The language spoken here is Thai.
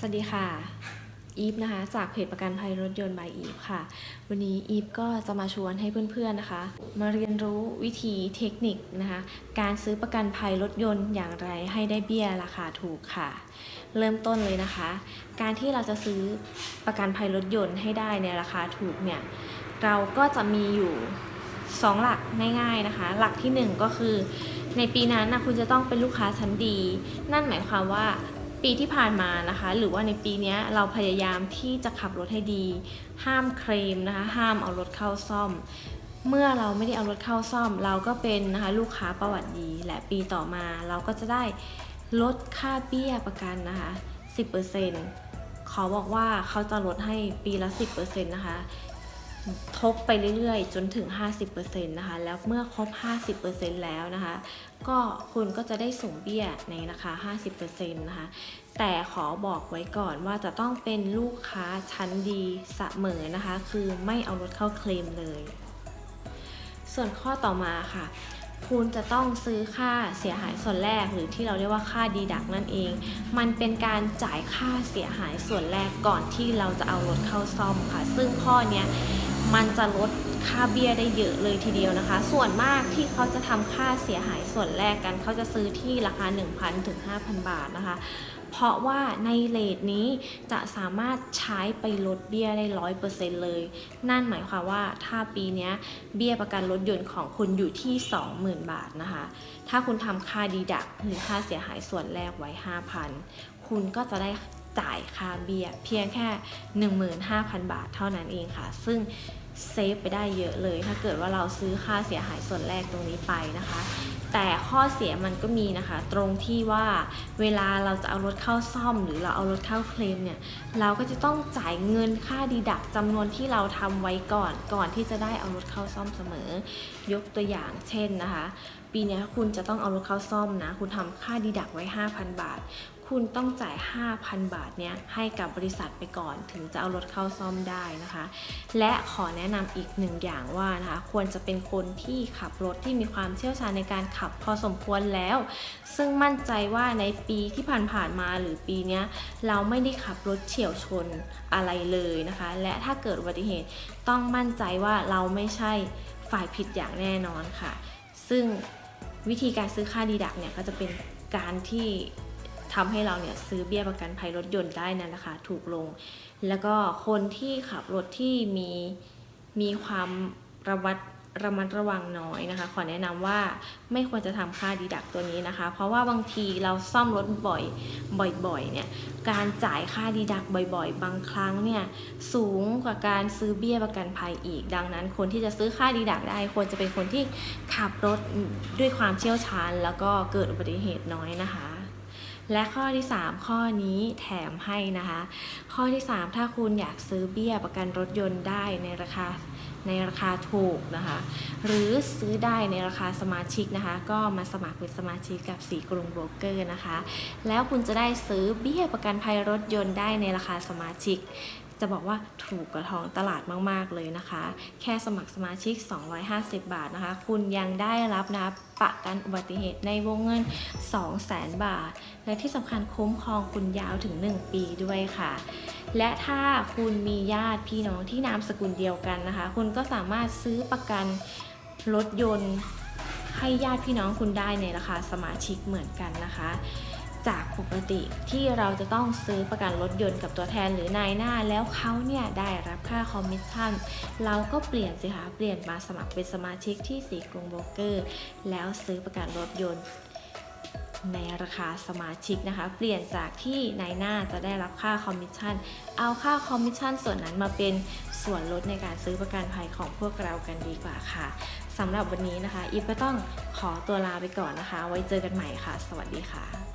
สวัสดีค่ะ อีฟนะคะ จากเพจประกันภัยรถยนต์บายอีฟค่ะ วันนี้อีฟก็จะมาชวนให้เพื่อนๆนะคะ มาเรียนรู้วิธีเทคนิคนะคะ การซื้อประกันภัยรถยนต์อย่างไรให้ได้เบี้ยราคาถูกค่ะ เริ่มต้นเลยนะคะ การที่เราจะซื้อประกันภัยรถยนต์ให้ได้ในราคาถูกเนี่ย เราก็จะมีอยู่ 2 หลักง่าย ๆนะคะ หลักที่ 1 ก็คือ ในปีนั้นนะคุณจะต้องเป็นลูกค้าชั้นดี นั่นหมายความว่า ปีที่ผ่านมานะคะ หรือว่าในปีนี้เราพยายามที่จะขับรถให้ดี ห้ามเคลมนะคะ ห้ามเอารถเข้าซ่อม เมื่อเราไม่ได้เอารถเข้าซ่อม เราก็เป็นนะคะลูกค้าประวัติดี และปีต่อมาเราก็จะได้ลดค่าเบี้ยประกันนะคะ 10%ขอบอกว่าเขาจะลดให้ปีละ 10%นะคะ ทบไปเรื่อยๆ จนถึง 50%นะคะ แล้วเมื่อครบ 50%แล้วนะคะ ก็คุณก็จะได้ส่งเบี้ยในราคา 50%นะคะ แต่ขอบอกไว้ก่อนว่าจะต้องเป็นลูกค้าชั้นดีเสมอนะคะ คือไม่เอารถเข้าเคลมเลย ส่วนข้อต่อมาค่ะ คุณจะต้องซื้อค่าเสียหายส่วนแรก หรือที่เราเรียกว่าค่าดีดักนั่นเอง มันเป็นการจ่ายค่าเสียหายส่วนแรกก่อนที่เราจะเอารถเข้าซ่อมค่ะ ซึ่งข้อนี้มันจะลดค่าเบี้ยได้เยอะเลยทีเดียวนะคะ ส่วนมากที่เขาจะทำค่าเสียหายส่วนแรกกัน เขาจะซื้อที่ราคา 1,000ถึง5,000 บาทนะคะ เพราะว่าในเลทนี้จะสามารถใช้ไปลดเบี้ยได้ร้อยเปอร์เซ็นต์เลย นั่นหมายความว่าถ้าปีนี้เบี้ยประกันรถยนต์ของคุณอยู่ที่ 20,000 บาทนะคะ ถ้าคุณทำค่าดีดักหรือค่าเสียหายส่วนแรกไว้ 5,000 คุณก็จะได้ จ่ายค่าเบีย้ยเพียงแค่ 15,000 บาทเท่านั้นเองค่ะ ซึ่งเซฟไปได้เยอะเลย ถ้าเกิดว่าเราซื้อค่าเสียหายส่วนแรกตรงนี้ไปนะคะ แต่ข้อเสียมันก็มีนะคะ ตรงที่ว่าเวลาเราจะเอารถเข้าซ่อม หรือเราเอารถเข้าเคลมเนี่ย เราก็จะต้องจ่ายเงินค่าดีดักจำนวนที่เราทำไว้ก่อน ก่อนที่จะได้เอารถเข้าซ่อมเสมอ ยกตัวอย่างเช่นนะคะ ปีนี้คุณจะต้องเอารถเข้าซ่อมนะ คุณทำค่าดีดักไว้ 5,000 บาท คุณต้องจ่าย 5,000 บาทเนี้ยให้กับบริษัทไปก่อน ถึงจะเอารถเข้าซ่อมได้นะคะ และขอแนะนำอีกหนึ่งอย่างว่านะคะควรจะเป็นคนที่ขับรถที่มีความเชี่ยวชาญในการขับพอสมควรแล้ว ซึ่งมั่นใจว่าในปีที่ผ่านๆมาหรือปีนี้เราไม่ได้ขับรถเฉียวชนอะไรเลยนะคะ และถ้าเกิดอุบัติเหตุต้องมั่นใจว่าเราไม่ใช่ฝ่ายผิดอย่างแน่นอนค่ะ ซึ่งวิธีการซื้อค่าดีดักเนี่ยก็จะเป็นการที่ ทำให้เราเนี่ยซื้อเบี้ยประกันภัยรถยนต์ได้ในราคาถูกลง แล้วก็คนที่ขับรถที่มีมีความระวัดระมัดระวังน้อยนะคะ ขอแนะนำว่าไม่ควรจะทำค่าดีดักตัวนี้นะคะ เพราะว่าบางทีเราซ่อมรถบ่อยบ่อยๆเนี่ยการจ่ายค่าดีดักบ่อยๆ บางครั้งเนี่ยสูงกว่าการซื้อเบี้ยประกันภัยอีก ดังนั้น คนที่จะซื้อค่าดีดักได้ควรจะเป็นคนที่ขับรถด้วยความเชี่ยวชาญ แล้วก็เกิดอุบัติเหตุน้อยนะคะ และข้อที่ 3 ข้อนี้แถมให้นะคะ ข้อที่ 3 ถ้าคุณอยากซื้อเบี้ยประกันรถยนต์ได้ในราคาในราคาถูกนะคะ หรือซื้อได้ในราคาสมาชิกนะคะ ก็มาสมัครเป็นสมาชิกกับสีกรุงโบรกเกอร์นะคะ แล้วคุณจะได้ซื้อเบี้ยประกันภัยรถยนต์ได้ในราคาสมาชิก จะบอกว่าถูกกว่าท้องตลาดมาก ๆ เลยนะคะ แค่สมัครสมาชิก 250 บาทนะคะ คุณยังได้รับนะประกันอุบัติเหตุในวงเงิน 200,000 บาท และที่สำคัญคุ้มครองคุณยาวถึง 1 ปีด้วยค่ะ และถ้าคุณมีญาติพี่น้องที่นามสกุลเดียวกันนะคะ คุณก็สามารถซื้อประกันรถยนต์ให้ญาติพี่น้องคุณได้ในราคาสมาชิกเหมือนกันนะคะ จากปกติที่เราจะต้องซื้อประกันรถยนต์กับตัวแทนหรือนายหน้า แล้วเขาเนี่ยได้รับค่าคอมมิชชั่น เราก็เปลี่ยนสิคะเปลี่ยนมาสมัครเป็นสมาชิกที่สีกรุงโบรกเกอร์ แล้วซื้อประกันรถยนต์ในราคาสมาชิกนะคะ เปลี่ยนจากที่นายหน้าจะได้รับค่าคอมมิชชั่น เอาค่าคอมมิชชั่นส่วนนั้นมาเป็นส่วนลดในการซื้อประกันภัยของพวกเรากันดีกว่าค่ะสำหรับวันนี้นะคะอีฟก็ต้องขอตัวลาไปก่อนนะคะ ไว้เจอกันใหม่ค่ะ สวัสดีค่ะ